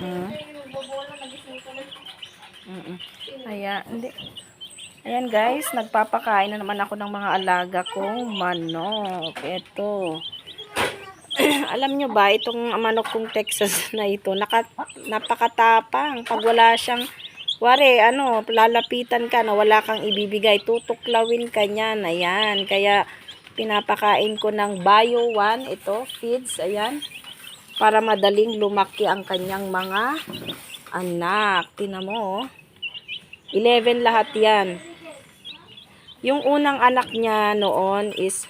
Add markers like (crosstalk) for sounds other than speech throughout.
Mm. Mm-mm. Ayan, hindi. Ayan guys, nagpapakain na naman ako ng mga alaga kong manok. Ito. (clears throat) Alam nyo ba, itong manok kong Texas (laughs) na ito, naka, napakatapang. Pag wala siyang, wari, ano, lalapitan ka na wala kang ibibigay, tutuklawin ka niyan. Ayan, kaya pinapakain ko ng Bio 1, ito, feeds, ayan. Para madaling lumaki ang kanyang mga anak. Tingnan mo, oh. 11 lahat yan. Yung unang anak niya noon is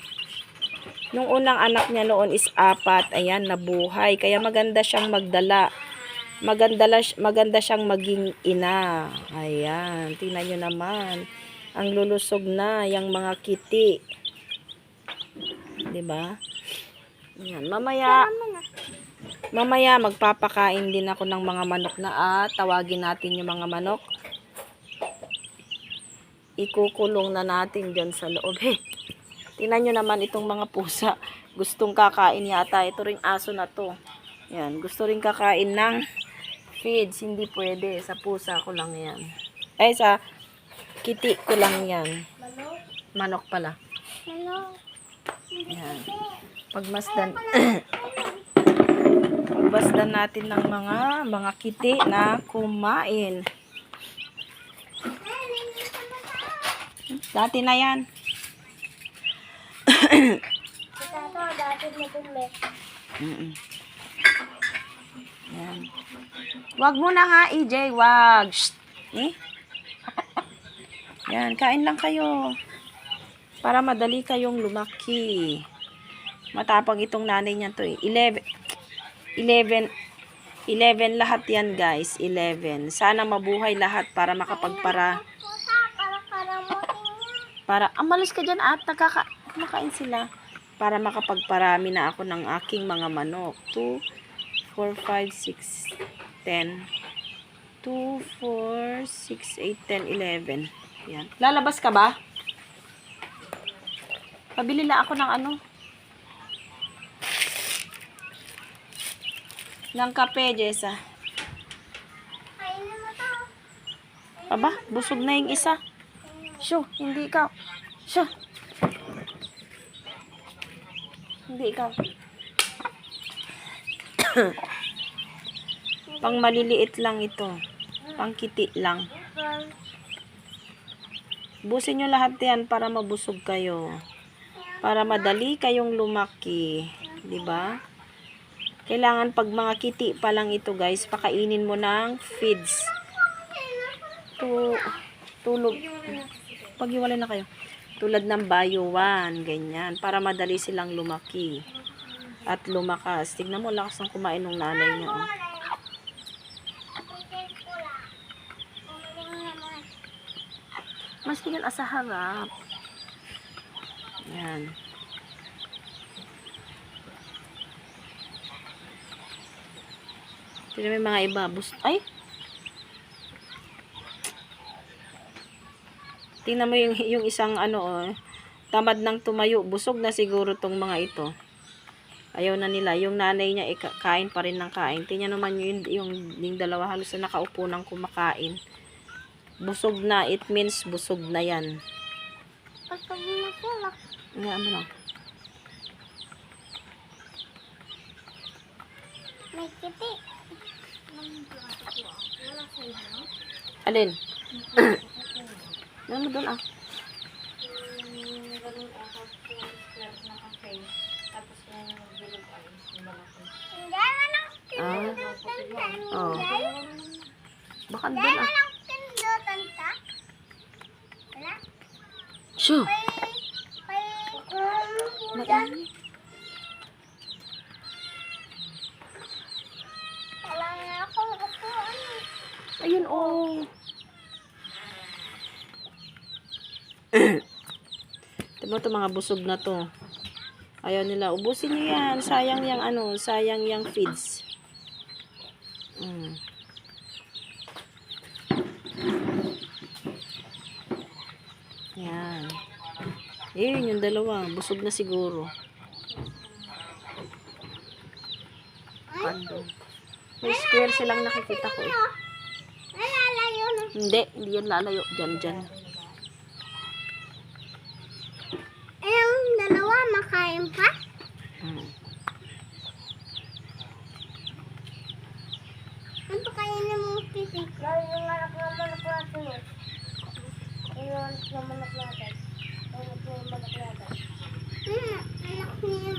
Nung unang anak niya noon is apat, ayan, nabuhay. Kaya maganda siyang magdala. Maganda, maganda siyang maging ina. Ayan, tingnan nyo naman. Ang lulusog na, yung mga kiti. 'Di ba? Ayan, mamaya, mamaya magpapakain din ako ng mga manok na at tawagin natin yung mga manok. Ikukulong na natin dyan sa loob. Hey, (laughs) Tingnan nyo naman itong mga pusa. Gustong kakain yata. Ito ring aso na to. Yan. Gusto ring kakain ng feeds. Hindi pwede. Sa pusa ko lang yan. Ay, sa kiti ko lang yan. Manok pala. Yan. Pagmasdan. (clears throat) Pagmasdan natin ng mga mga kiti na kumain. Dati na yan. Yan. Wag mo na ha, EJ. Wag. Eh? Yan, kain lang kayo. Para madali kayong lumaki. Matapang itong nanay niya to eh. 11. 11. 11 lahat yan guys. 11. Sana mabuhay lahat para makapagpara. Para, amalis ka dyan at nagkaka, kumakain sila. Para makapagparami na ako ng aking mga manok. 2, 4, 5, 6, 10. 2, 4, 6, 8, 10, 11. Yan. Lalabas ka ba? Pabili lang ako ng ano. Ng kape, Jessa. Aba, busog na yung isa. Shoo, hindi ikaw. Shoo. Hindi ikaw. (coughs) Pang maliliit lang ito. Pang kiti lang. Busin nyo lahat yan para mabusog kayo. Para madali kayong lumaki. 'Di ba? Kailangan pag mga kiti pa lang ito guys, pakainin mo ng feeds. Tu tulog. Paghiwalay na kayo. Tulad ng 1, ganyan. Para madali silang lumaki. At lumakas. Tignan mo, lakas ng kumain ng nanay niya. Oh. Mas tingin asa harap. Yan. Mo yung mga iba. Bus Ay! Tingnan mo yung, yung isang ano, oh, tamad ng tumayo. Busog na siguro tong mga ito. Ayaw na nila. Yung nanay niya, ika- kain pa rin ng kain. Tingnan naman yung, yung, yung dalawa halos na nakaupo ng kumakain. Busog na. It means busog na yan. Nga, ano lang. May kiti. Alin? Ano doon ah? Ah. Oh. Baka doon ah. walang pindutan ka. Wala. Shoo! May, may, um, Mainit. wala na akong upuan. eh. Ayun oh. (coughs) Tignan mo to mga busog na to. Ayaw nila. Ubusin niyo yan. Sayang yang ano. Sayang yang feeds. Mm. Yan. Yun, yung dalawa. Busog na siguro. Pando. May square silang nakikita ko. eh. Hindi, hindi yan lalayo. Diyan, diyan. Eh, yung dalawa, makain pa? Hmm. Ano pa kaya na mong titik? Lalo yung anak na manok natin eh. Yung anak na manok natin. Anak na manok natin. Hmm, anak niya.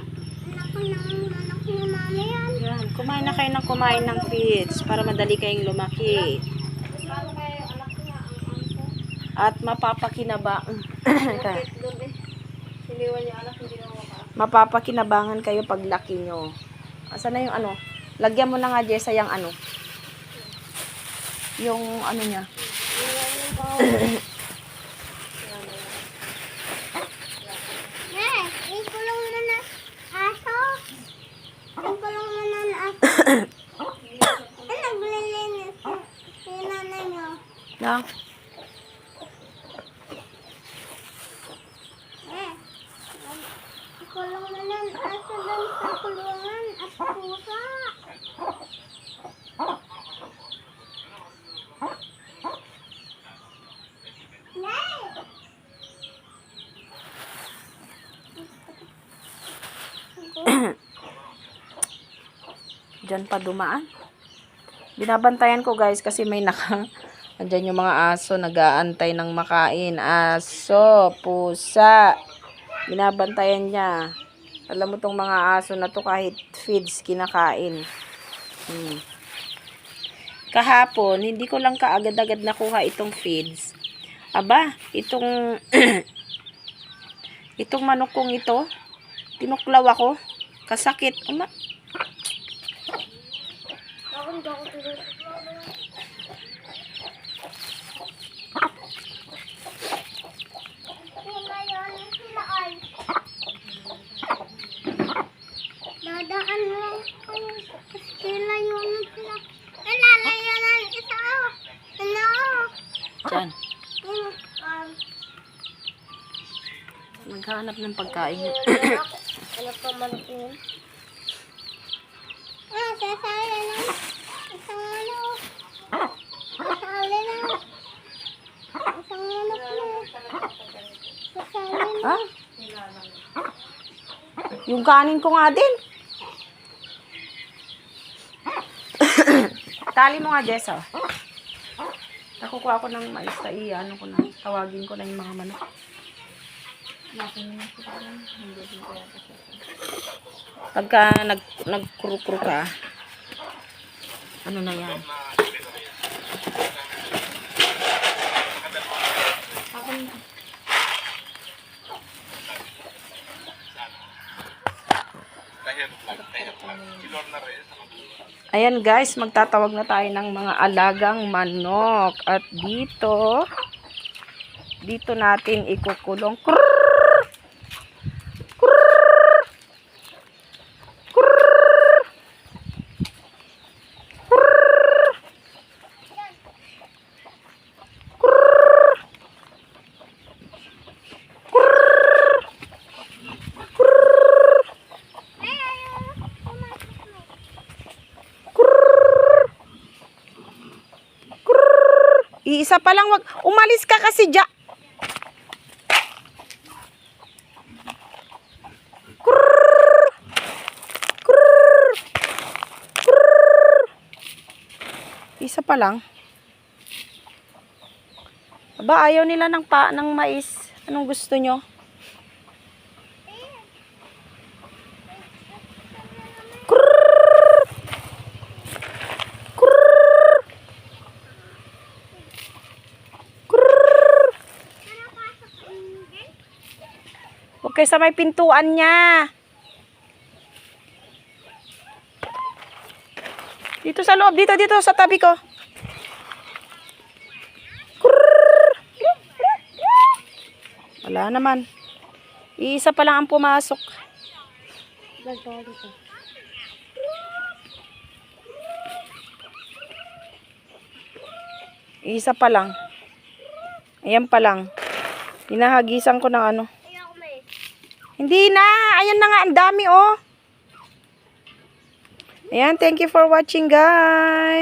Anak ko ng anak ni mami yan. Yan, kumain na kayo ng kumain ng feeds para madali kayong lumaki. Paano yung anak niya ang angko? At mapapakinabang (clears throat) Doon eh. Siliwan niya anak, hindi. Mapapakinabangan kayo paglaki nyo. Asa na yung ano? Lagyan mo na nga Jessa yung ano. Yung ano niya. (coughs) (coughs) Eh, ikulong mo na aso. Ikulong mo na aso. Eh, naglilinis yung nanay niyo. Na? Eh, ikulong mo na aso doon sa kulungan at pusa. Nay! Diyan pa dumaan. Binabantayan ko guys kasi may naka... (laughs) Andyan yung mga aso nag-aantay ng makain. Aso, pusa. Binabantayan niya. Alam mo tong mga aso na to kahit feeds kinakain. Hmm. Kahapon, hindi ko lang kaagad-agad nakuha itong feeds. Aba, itong (clears throat) itong manok kong ito, tinuklaw ako. Kasakit. Uma, Ako hindi ako tinutuklaw. Sila yun, sila ay. Dadaan lang kayo. Sila yun, sila. Ay, lalayo na isa oh. Ano oh. dyan. Yung, um, Maghanap ng pagkain. ano (coughs) pa manok yun? Ah, sasali na. Ha? Yung kanin ko nga din. (coughs) Tali mo nga, Jessa. Nakukuha ko ng mais. Ta, ano ko na. Tawagin ko na yung mga manok. Pagka nag, nagkuru-kuru ka, ano na yan? Ayan guys, magtatawag na tayo ng mga alagang manok. At dito, dito natin ikukulong. Krrrr! Iisa pa lang, wag. Umalis ka kasi dya. Krrrr! Krrrr! Krrrr! Isa pa lang. Aba, ayaw nila ng pa ng mais. Anong gusto nyo? Kayo sa may pintuan niya. Dito sa loob, dito, dito, sa tabi ko. Wala naman. Iisa pa lang ang pumasok. Isa pa lang. Ayan pa lang. Hinahagisan ko ng ano. Hindi na. Ayan na nga. Ang dami, oh. Ayan, thank you for watching guys.